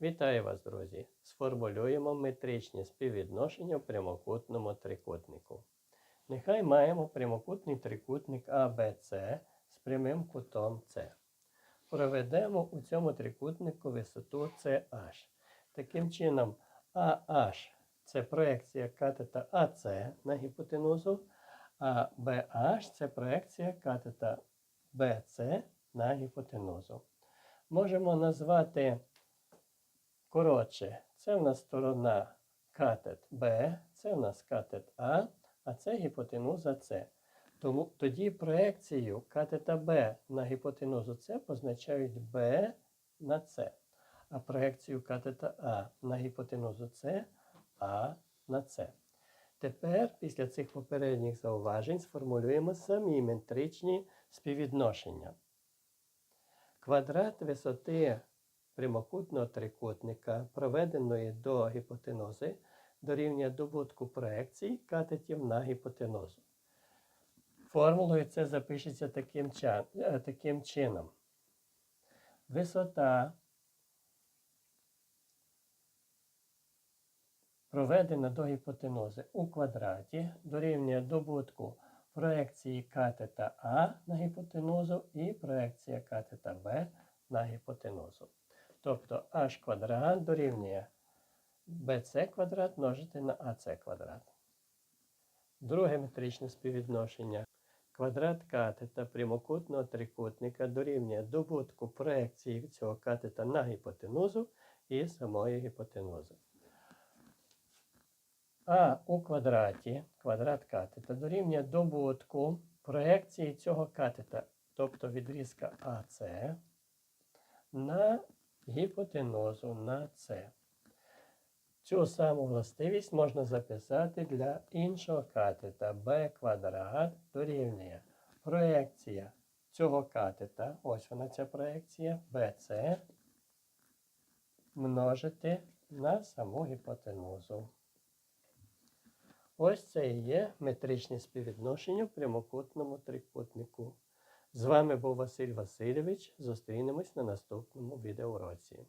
Вітаю вас, друзі! Сформулюємо метричні співвідношення в прямокутному трикутнику. Нехай маємо прямокутний трикутник ABC з прямим кутом С. Проведемо у цьому трикутнику висоту CH. Таким чином, AH це проекція катета AC на гіпотенузу, а BH це проекція катета BC на гіпотенузу. Можемо назвати Коротше, це в нас сторона катет Б, це в нас катет А, а це гіпотенуза С. Тому тоді проекцію катета Б на гіпотенузу С позначають Б на С, а проекцію катета А на гіпотенузу С А на С. Тепер, після цих попередніх зауважень, сформулюємо самі метричні співвідношення. Квадрат висоти прямокутного трикутника, проведеної до гіпотенузи, дорівнює добутку проекцій катетів на гіпотенузу. Формулою це запишеться таким, е, таким чином. Висота, проведена до гіпотенузи у квадраті, дорівнює добутку проекції катета А на гіпотенузу і проекція катета Б на гіпотенузу. Тобто h квадрат дорівнює bc квадрат множити на ac квадрат. Друге метричне співвідношення. Квадрат катета прямокутного трикутника дорівнює добутку проекції цього катета на гіпотенузу і самої гіпотенузи. А у квадраті квадрат катета дорівнює добутку проекції цього катета, тобто відрізка АС на гіпотенузу на С. Цю саму властивість можна записати для іншого катета b квадрат дорівнює проекція цього катета, ось вона ця проекція BC, множити на саму гіпотенузу. Ось це і є метричне співвідношення в прямокутному трикутнику. З вами був Василь Васильович. Зустрінемось на наступному відеоуроці.